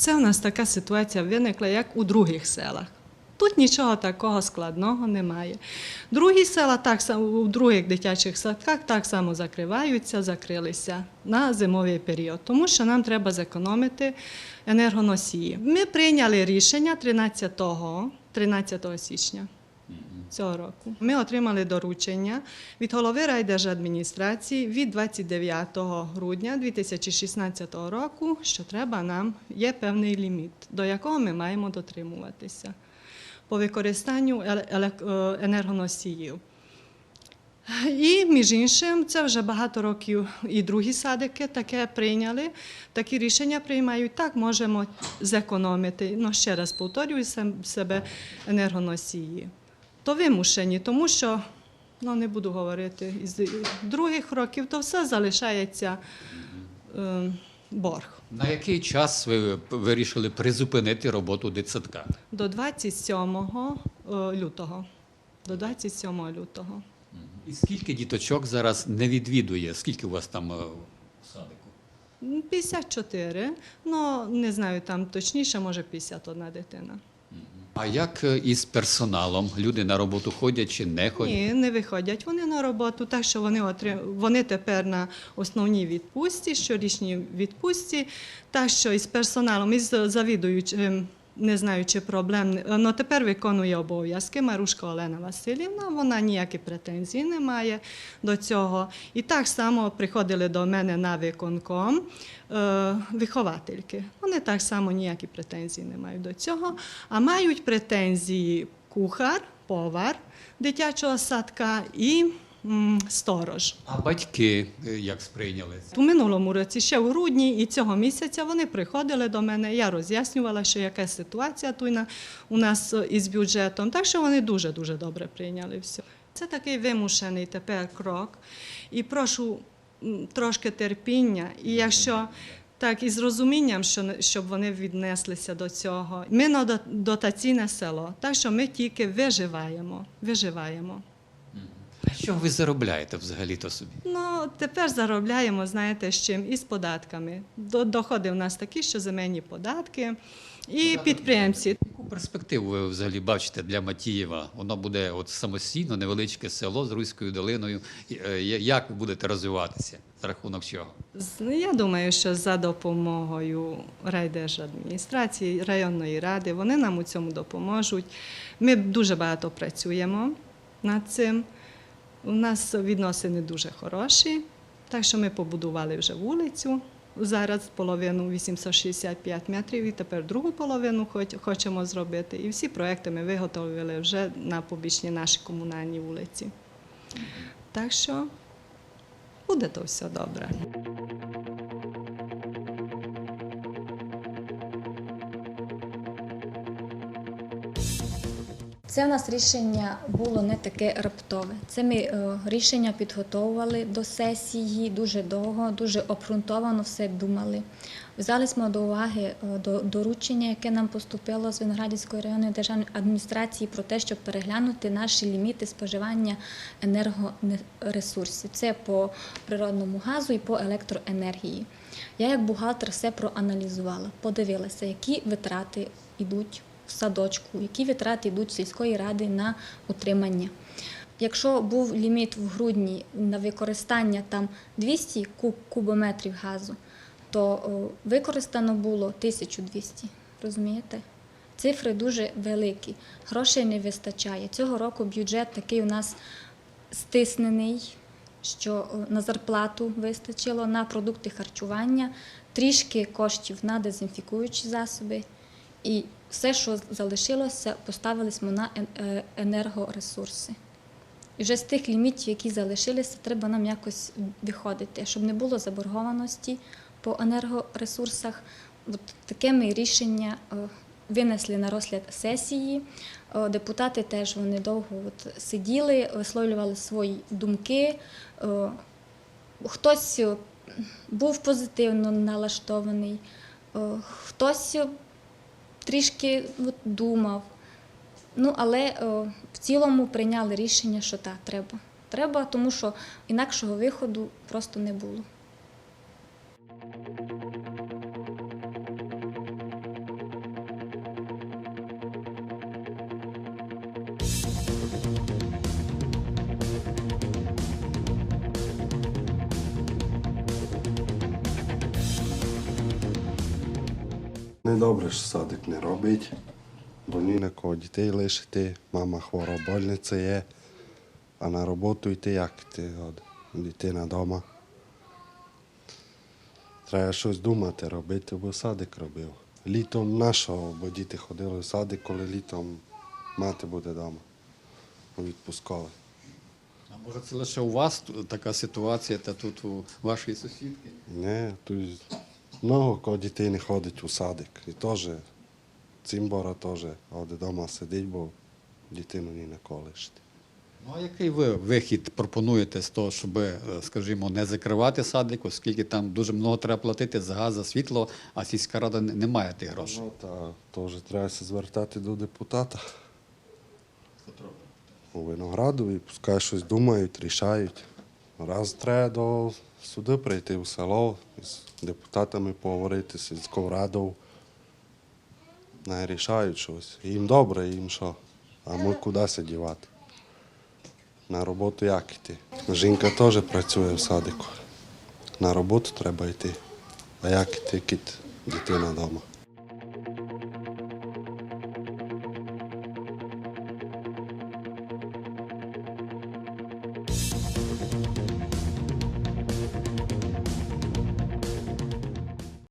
Це у нас така ситуація виникла, як у других селах. Тут нічого такого складного немає. Другі села так само у других дитячих садках так само закриваються, закрилися на зимовий період, тому що нам треба зекономити енергоносії. Ми прийняли рішення 13, 13 січня цього року. Ми отримали доручення від голови райдержадміністрації від 29 грудня 2016 року, що треба нам є певний ліміт, до якого ми маємо дотримуватися по використанню е, енергоносіїв. І, між іншим, це вже багато років і другі садики таке прийняли, такі рішення приймають. Так можемо зекономити. Ну, ще раз повторюю себе енергоносії. То вимушені, тому що, ну не буду говорити, із других років то все залишається е, борг. На який час ви вирішили призупинити роботу дитсадка? До 27 е, лютого. До 27 лютого. І скільки діточок зараз не відвідує? Скільки у вас там е, в садику? М, 54, ну не знаю там точніше, може 51 дитина. А як е, із персоналом? Люди на роботу ходять чи не ходять? Ні, не виходять вони на роботу, так що вони отрим... вони тепер на основній відпустці, щорічній відпустці, так що із персоналом, із завідуючим, не знаю, чи проблем, але тепер виконує обов'язки Марушка Олена Васильівна, вона ніякі претензії не має до цього. І так само приходили до мене на виконком е, виховательки. Вони так само ніякі претензії не мають до цього, а мають претензії кухар, повар дитячого садка і сторож. А батьки е, як сприйняли? У минулому році, ще в грудні і цього місяця, вони приходили до мене. Я роз'яснювала, що яка ситуація тут у нас е, із бюджетом. Так що вони дуже дуже добре прийняли все. Це такий вимушений тепер крок. І прошу трошки терпіння. І якщо так, із розумінням, що щоб вони віднеслися до цього. Ми на дотаційне село, так що ми тільки виживаємо. виживаємо. А що ви заробляєте взагалі-то собі? Ну, тепер заробляємо, знаєте, з чим? Із податками. До- Доходи в нас такі, що земельні податки і підприємці. Яку перспективу ви взагалі бачите для Матієва? Воно буде от самостійно невеличке село з Руською долиною. І, е, Як ви будете розвиватися? За рахунок чого? Ну, Я думаю, що за допомогою райдержадміністрації, районної ради, вони нам у цьому допоможуть. Ми дуже багато працюємо над цим. У нас відносини дуже хороші, так що ми побудували вже вулицю. Зараз половину 865 метрів, і тепер другу половину хоч- хочемо зробити. І всі проекти ми виготовили вже на побічні наші комунальні вулиці. Так що буде то все добре. Це у нас рішення було не таке раптове. Це ми е, рішення підготовували до сесії дуже довго, дуже обґрунтовано все думали. Взяли ми до уваги е, до доручення, яке нам поступило з Виноградівської районної державної адміністрації про те, щоб переглянути наші ліміти споживання енергоресурсів. Це по природному газу і по електроенергії. Я як бухгалтер все проаналізувала, подивилася, які витрати йдуть в садочку, які витрати йдуть сільської ради на утримання. Якщо був ліміт в грудні на використання там 200 куб- кубометрів газу, то о, використано було 1200. Розумієте? Цифри дуже великі, грошей не вистачає. Цього року бюджет такий у нас стиснений, що на зарплату вистачило, на продукти харчування, трішки коштів на дезінфікуючі засоби. І все, що залишилося, поставили ми на е, енергоресурси. І вже з тих лімітів, які залишилися, треба нам якось виходити, щоб не було заборгованості по енергоресурсах. От таке ми рішення е, винесли на розгляд сесії. Е, Депутати теж вони довго от сиділи, висловлювали свої думки. Хтось був позитивно налаштований, хтось трішки от, думав. Ну, але о, в цілому прийняли рішення, що так, треба. Треба, тому що інакшого виходу просто не було. Недобре, що садик не робить, бо ні на кого дітей лишити, мама хвора в больниці є, а на роботу йти як ти, от, дитина вдома. Треба щось думати, робити, бо садик робив. Літом нашого, бо діти ходили в садик, коли літом мати буде вдома. Відпусковий. А може це лише у вас така ситуація, та тут у вашої сусідки? Не, тут много кого дітей не ходить у садик. І теж цимбора теж оде вдома сидить, бо дитину ні на кого лишити. Ну а який ви вихід пропонуєте з того, щоб, скажімо, не закривати садик, оскільки там дуже много треба платити за газ, за світло, а сільська рада не не має тих грошей? Ну, та теж треба се звертати до депутата у Виноградові, пускай щось думають, рішають. Раз треба до суду прийти в село, з депутатами поговорити, з сільською радою. Не рішають щось. Їм добре, їм що. А ми куди сидівати? На роботу як йти? Жінка теж працює в садику. На роботу треба йти. А як йти, кіт дитина вдома?